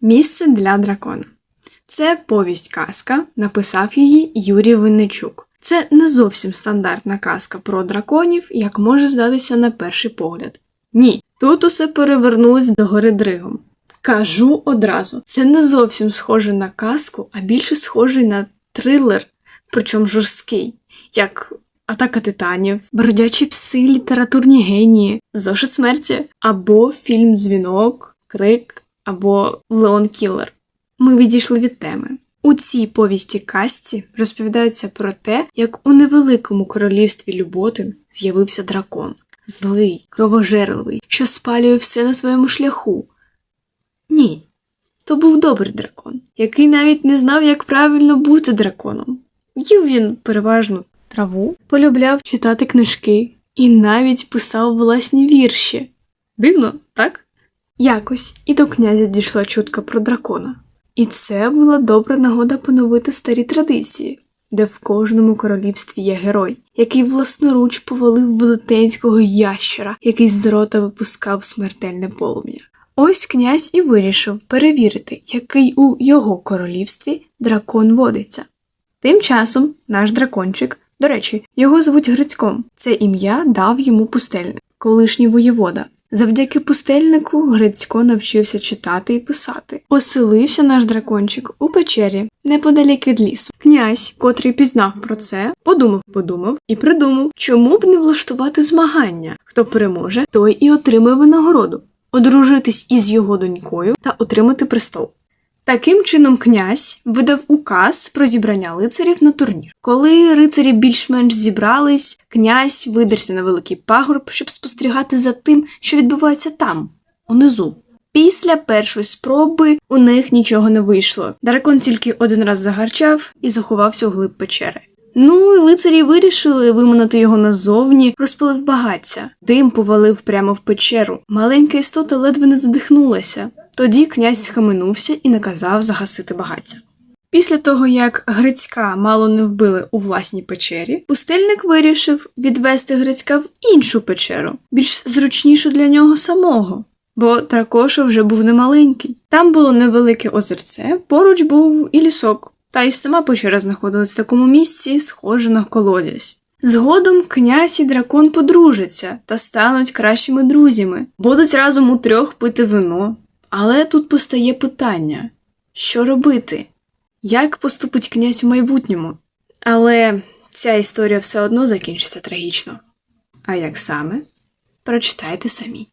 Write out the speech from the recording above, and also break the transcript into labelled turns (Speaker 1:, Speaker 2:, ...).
Speaker 1: Місце для дракона. Це повість казка, написав її Юрій Винничук. Це не зовсім стандартна казка про драконів, як може здатися на перший погляд. Ні, тут усе перевернулось до гори дригом. Кажу одразу, це не зовсім схоже на казку, а більше схожий на трилер, причому жорсткий, як Атака титанів, Бродячі пси, літературні генії, Зошит смерті, або фільм Дзвінок, Крик, або Леон Кілер. Ми відійшли від теми. У цій повісті казці розповідається про те, як у невеликому королівстві Люботин з'явився дракон, злий, кровожерливий, що спалює все на своєму шляху. Ні, то був добрий дракон, який навіть не знав, як правильно бути драконом. Їв він переважно траву, полюбляв читати книжки і навіть писав власні вірші. Дивно, так? Якось і до князя дійшла чутка про дракона. І це була добра нагода поновити старі традиції, де в кожному королівстві є герой, який власноруч повалив велетенського ящера, який з рота випускав смертельне полум'я. Ось князь і вирішив перевірити, який у його королівстві дракон водиться. Тим часом наш дракончик, до речі, його звуть Грицьком. Це ім'я дав йому пустельник, колишній воєвода. Завдяки пустельнику Грицько навчився читати і писати. Оселився наш дракончик у печері, неподалік від лісу. Князь, котрий пізнав про це, подумав, подумав і придумав, чому б не влаштувати змагання. Хто переможе, той і отримає винагороду, одружитись із його донькою та отримати престол. Таким чином, князь видав указ про зібрання лицарів на турнір. Коли рицарі більш-менш зібрались, князь видерся на великий пагорб, щоб спостерігати за тим, що відбувається там, унизу. Після першої спроби у них нічого не вийшло. Дракон тільки один раз загарчав і заховався у глиб печери. Ну, і лицарі вирішили виманити його назовні, розпалив багаття. Дим повалив прямо в печеру. Маленька істота ледве не задихнулася. Тоді князь схаменувся і наказав загасити багаття. Після того, як Грицька мало не вбили у власній печері, пустельник вирішив відвести Грицька в іншу печеру, більш зручнішу для нього самого. Бо Тракоша вже був немаленький. Там було невелике озерце, поруч був і лісок, та й сама печера знаходилась в такому місці, схоже на колодязь. Згодом князь і дракон подружаться та стануть кращими друзями, будуть разом у трьох пити вино. Але тут постає питання: що робити? Як поступить князь в майбутньому? Але ця історія все одно закінчиться трагічно. А як саме? Прочитайте самі.